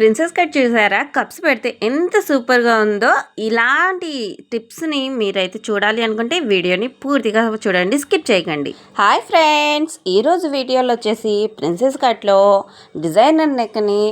Princess cut చూసారా cups పెడితే ఎంత సూపర్గా ఉందో. ఇలాంటి టిప్స్ని మీరైతే చూడాలి అనుకుంటే వీడియోని పూర్తిగా చూడండి స్కిప్ చేయకండి. హాయ్ ఫ్రెండ్స్ ఈరోజు వీడియోలో వచ్చేసి ప్రిన్సెస్ కట్లో డిజైనర్ నెక్ని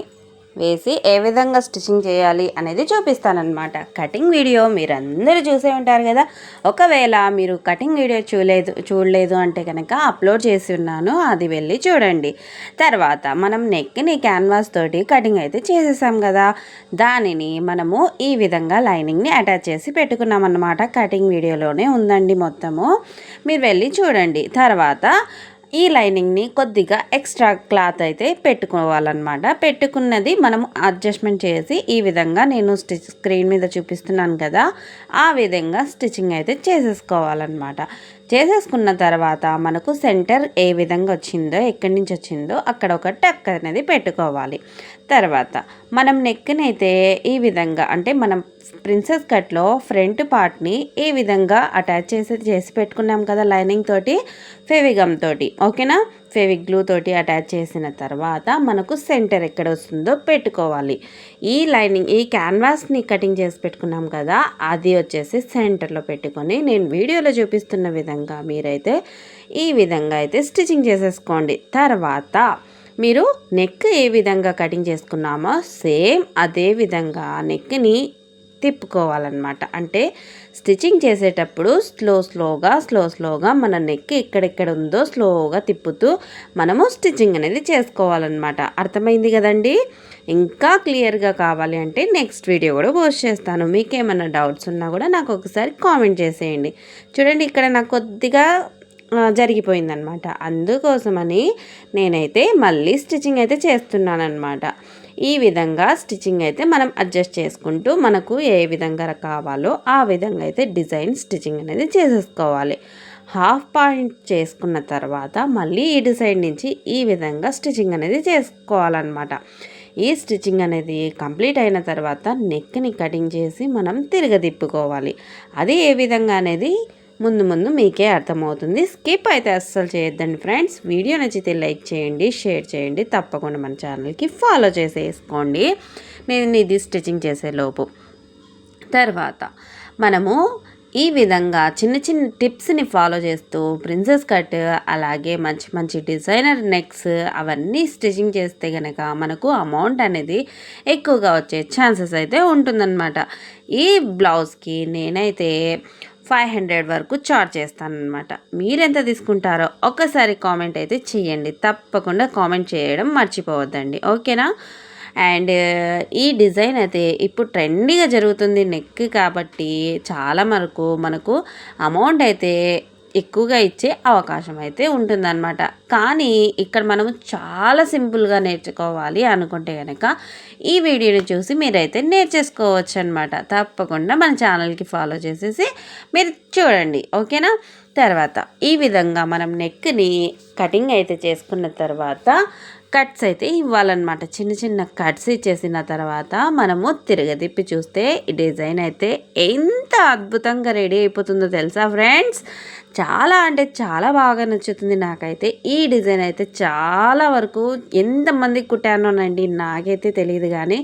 వేసి ఏ విధంగా స్టిచ్చింగ్ చేయాలి అనేది చూపిస్తానన్నమాట. కటింగ్ వీడియో మీరు అందరూ చూసే ఉంటారు కదా. ఒకవేళ మీరు కటింగ్ వీడియో చూడలేదు చూడలేదు అంటే కనుక అప్లోడ్ చేసి ఉన్నాను అది వెళ్ళి చూడండి. తర్వాత మనం నెక్ని క్యాన్వాస్ తోటి కటింగ్ అయితే చేసేసాం కదా. దానిని మనము ఈ విధంగా లైనింగ్ని అటాచ్ చేసి పెట్టుకున్నాం అన్నమాట కటింగ్ వీడియోలోనే ఉందండి మొత్తము. మీరు వెళ్ళి చూడండి. తర్వాత ఈ లైనింగ్ని కొద్దిగా ఎక్స్ట్రా క్లాత్ అయితే పెట్టుకోవాలన్నమాట. పెట్టుకున్నది మనం అడ్జస్ట్మెంట్ చేసి ఈ విధంగా నేను స్టిచ్ స్క్రీన్ మీద చూపిస్తున్నాను కదా ఆ విధంగా స్టిచ్చింగ్ అయితే చేసేసుకోవాలన్నమాట. చేసేసుకున్న తర్వాత మనకు సెంటర్ ఏ విధంగా వచ్చిందో ఎక్కడి నుంచి వచ్చిందో అక్కడ ఒక టక్ అనేది పెట్టుకోవాలి. తర్వాత మనం నెక్నైతే ఈ విధంగా అంటే మనం ప్రిన్సెస్ కట్లో ఫ్రంట్ పార్ట్ని ఈ విధంగా అటాచ్ చేసి చేసి పెట్టుకున్నాం కదా లైనింగ్ తోటి ఫెవిగమ్ తోటి. ఓకేనా? ఫెవిక్ గ్లూ తోటి అటాచ్ చేసిన తర్వాత మనకు సెంటర్ ఎక్కడ వస్తుందో పెట్టుకోవాలి. ఈ లైనింగ్ ఈ క్యాన్వాస్ని కటింగ్ చేసి పెట్టుకున్నాం కదా అది వచ్చేసి సెంటర్లో పెట్టుకొని నేను వీడియోలో చూపిస్తున్న విధంగా మీరైతే ఈ విధంగా అయితే స్టిచ్చింగ్ చేసేసుకోండి. తర్వాత మీరు నెక్ ఏ విధంగా కటింగ్ చేసుకున్నామో సేమ్ అదే విధంగా నెక్ని తిప్పుకోవాలన్నమాట. అంటే స్టిచ్చింగ్ చేసేటప్పుడు స్లో స్లోగా స్లో స్లోగా మన నెక్ ఎక్కడెక్కడ ఉందో స్లోగా తిప్పుతూ మనము స్టిచ్చింగ్ అనేది చేసుకోవాలన్నమాట. అర్థమైంది కదండి? ఇంకా క్లియర్గా కావాలి అంటే నెక్స్ట్ వీడియో కూడా పోస్ట్ చేస్తాను. మీకు ఏమైనా డౌట్స్ ఉన్నా కూడా నాకు ఒకసారి కామెంట్ చేసేయండి. చూడండి ఇక్కడ నాకు కొద్దిగా జరిగిపోయిందనమాట అందుకోసమని నేనైతే మళ్ళీ స్టిచ్చింగ్ అయితే చేస్తున్నాను అనమాట ఈ విధంగా స్టిచ్చింగ్ అయితే మనం అడ్జస్ట్ చేసుకుంటూ మనకు ఏ విధంగా కావాలో ఆ విధంగా అయితే డిజైన్ స్టిచ్చింగ్ అనేది చేసేసుకోవాలి. హాఫ్ పాయింట్ చేసుకున్న తర్వాత మళ్ళీ ఈ సైడ్ నుంచి ఈ విధంగా స్టిచ్చింగ్ అనేది చేసుకోవాలన్నమాట. ఈ స్టిచ్చింగ్ అనేది కంప్లీట్ అయిన తర్వాత నెక్ని కటింగ్ చేసి మనం తిరగదిప్పుకోవాలి అది ఏ విధంగా అనేది ముందు ముందు మీకే అర్థమవుతుంది. స్కిప్ అయితే అస్సలు చేయొద్దండి ఫ్రెండ్స్. వీడియో నచ్చితే లైక్ చేయండి షేర్ చేయండి. తప్పకుండా మన ఛానల్కి ఫాలో చేసేసుకోండి. నేను ఇది స్టిచ్చింగ్ చేసే లోపు. తర్వాత మనము ఈ విధంగా చిన్న చిన్న టిప్స్ని ఫాలో చేస్తూ ప్రిన్సెస్ కట్ అలాగే మంచి మంచి డిజైనర్ నెక్స్ అవన్నీ స్టిచ్చింగ్ చేస్తే కనుక మనకు అమౌంట్ అనేది ఎక్కువగా వచ్చే ఛాన్సెస్ అయితే ఉంటుందన్నమాట. ఈ బ్లౌజ్కి నేనైతే ఫైవ్ హండ్రెడ్ వరకు చార్జ్ చేస్తానమాట మీరు ఎంత తీసుకుంటారో ఒక్కసారి కామెంట్ అయితే చేయండి తప్పకుండా కామెంట్ చేయడం మర్చిపోవద్దండి. ఓకేనా? అండ్ ఈ డిజైన్ అయితే ఇప్పుడు ట్రెండీగా జరుగుతుంది నెక్ కాబట్టి చాలా వరకు మనకు అమౌంట్ అయితే ఎక్కువగా ఇచ్చే అవకాశం అయితే ఉంటుందన్నమాట. కానీ ఇక్కడ మనము చాలా సింపుల్గా నేర్చుకోవాలి అనుకుంటే కనుక ఈ వీడియోని చూసి మీరైతే నేర్చేసుకోవచ్చు అనమాట తప్పకుండా మన ఛానల్కి ఫాలో చేసేసి మీరు చూడండి. ఓకేనా? తర్వాత ఈ విధంగా మనం నెక్ని కటింగ్ అయితే చేసుకున్న తర్వాత కట్స్ అయితే ఇవ్వాలన్నమాట. చిన్న చిన్న కట్స్ ఇచ్చేసిన తర్వాత మనము తిరగదిప్పి చూస్తే ఈ డిజైన్ అయితే ఎంత అద్భుతంగా రెడీ అయిపోతుందో తెలుసా ఫ్రెండ్స్? చాలా అంటే చాలా బాగా నచ్చుతుంది. నాకైతే ఈ డిజైన్ అయితే చాలా వరకు ఎంతమంది కుట్టానోనండి నాకైతే తెలియదు కానీ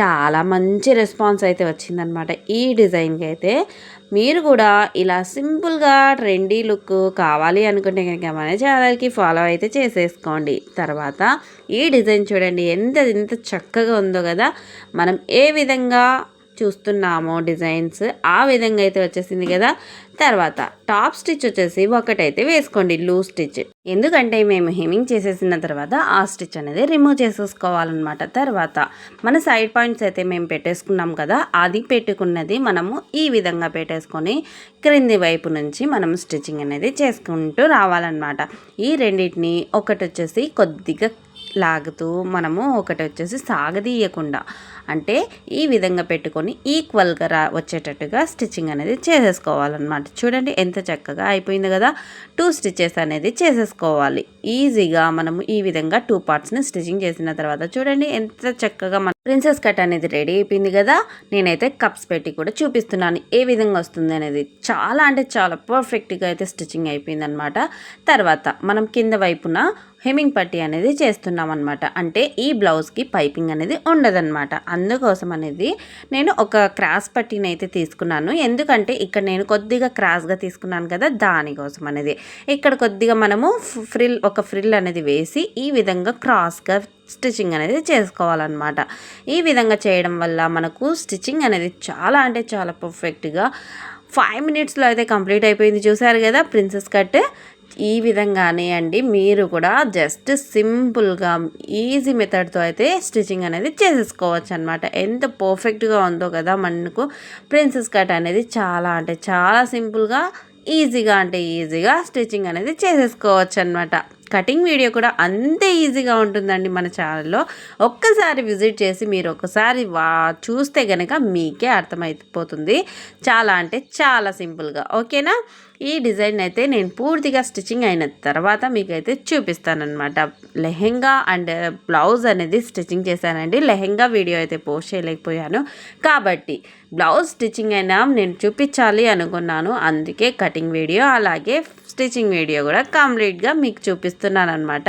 చాలా మంచి రెస్పాన్స్ అయితే వచ్చిందనమాట ఈ డిజైన్కి అయితే మీరు కూడా ఇలా సింపుల్గా ట్రెండీ లుక్ కావాలి అనుకుంటే కనుక మన ఛానల్కి ఫాలో అయితే చేసేసుకోండి. తర్వాత ఈ డిజైన్ చూడండి. ఎంత ఎంత చక్కగా ఉందో కదా. మనం ఏ విధంగా చూస్తున్నామో డిజైన్స్. ఆ విధంగా అయితే వచ్చేసింది కదా. తర్వాత టాప్ స్టిచ్ వచ్చేసి ఒకటైతే వేసుకోండి లూజ్ స్టిచ్. ఎందుకంటే మేము హెమింగ్ చేసేసిన తర్వాత ఆ స్టిచ్ అనేది రిమూవ్ చేసేసుకోవాలన్నమాట. తర్వాత మన సైడ్ పాయింట్స్ అయితే మేము పెట్టేసుకున్నాం కదా. అది పెట్టుకున్నది మనము ఈ విధంగా పెట్టేసుకొని క్రింది వైపు నుంచి మనం స్టిచ్చింగ్ అనేది చేసుకుంటూ రావాలన్నమాట. ఈ రెండింటిని ఒకటి వచ్చేసి కొద్దిగా లాగుతూ మనము ఒకటి వచ్చేసి సాగదీయకుండా అంటే ఈ విధంగా పెట్టుకొని ఈక్వల్గా రా వచ్చేటట్టుగా స్టిచ్చింగ్ అనేది చేసేసుకోవాలన్నమాట. చూడండి ఎంత చక్కగా అయిపోయింది కదా? టూ స్టిచెస్ అనేది చేసేసుకోవాలి. ఈజీగా మనము ఈ విధంగా టూ పార్ట్స్ని స్టిచ్చింగ్ చేసిన తర్వాత చూడండి ఎంత చక్కగా మన ప్రిన్సెస్ కట్ అనేది రెడీ అయిపోయింది కదా? నేనైతే కప్స్ పెట్టి కూడా చూపిస్తున్నాను. ఏ విధంగా వస్తుంది అనేది చాలా అంటే చాలా పర్ఫెక్ట్గా అయితే స్టిచ్చింగ్ అయిపోయింది అనమాట తర్వాత మనం కింద వైపున హెమింగ్ పట్టీ అనేది చేస్తున్నాం అనమాట అంటే ఈ బ్లౌజ్కి పైపింగ్ అనేది ఉండదన్నమాట. అందుకోసం అనేది నేను ఒక క్రాస్ పట్టీని అయితే తీసుకున్నాను. ఎందుకంటే ఇక్కడ నేను కొద్దిగా క్రాస్గా తీసుకున్నాను కదా దానికోసం అనేది. ఇక్కడ కొద్దిగా మనము ఫ్రిల్ ఒక ఫ్రిల్ అనేది వేసి ఈ విధంగా క్రాస్గా స్టిచ్చింగ్ అనేది చేసుకోవాలన్నమాట. ఈ విధంగా చేయడం వల్ల మనకు స్టిచ్చింగ్ అనేది చాలా అంటే చాలా పర్ఫెక్ట్గా ఫైవ్ మినిట్స్లో అయితే కంప్లీట్ అయిపోయింది. చూసారు కదా ప్రిన్సెస్ కట్. ఈ విధంగానే అండి మీరు కూడా జస్ట్ సింపుల్గా ఈజీ మెథడ్తో అయితే స్టిచ్చింగ్ అనేది చేసేసుకోవచ్చు అనమాట ఎంత పర్ఫెక్ట్గా ఉందో కదా మనకు. ప్రిన్సెస్ కట్ అనేది చాలా అంటే చాలా సింపుల్గా ఈజీగా అంటే ఈజీగా స్టిచ్చింగ్ అనేది చేసేసుకోవచ్చు అనమాట కటింగ్ వీడియో కూడా అంతే ఈజీగా ఉంటుందండి మన ఛానల్లో ఒక్కసారి విజిట్ చేసి మీరు ఒకసారి వా చూస్తే కనుక మీకే అర్థమైపోతుంది. చాలా అంటే చాలా సింపుల్గా ఓకేనా? ఈ డిజైన్ అయితే నేను పూర్తిగా స్టిచ్చింగ్ అయిన తర్వాత మీకైతే చూపిస్తానమాట లెహెంగా అండ్ బ్లౌజ్ అనేది స్టిచ్చింగ్ చేశానండి. లెహెంగా వీడియో అయితే పోస్ట్ చేయలేకపోయాను. కాబట్టి బ్లౌజ్ స్టిచ్చింగ్ అయినా నేను చూపించాలి అనుకున్నాను. అందుకే కటింగ్ వీడియో అలాగే స్టిచ్చింగ్ వీడియో కూడా కంప్లీట్గా మీకు చూపిస్తున్నాను అనమాట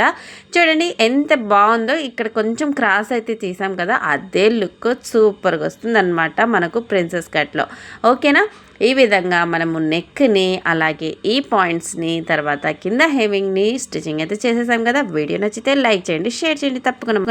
చూడండి ఎంత బాగుందో. ఇక్కడ కొంచెం క్రాస్ అయితే తీసాం కదా అదే లుక్ సూపర్గా వస్తుందన్నమాట మనకు ప్రిన్సెస్ కట్లో. ఓకేనా? ఈ విధంగా మనము నెక్ని అలాగే ఈ పాయింట్స్ని తర్వాత కింద హెవింగ్ని స్టిచ్చింగ్ అయితే చేసేసాం కదా. వీడియో నచ్చితే లైక్ చేయండి షేర్ చేయండి తప్పకుండా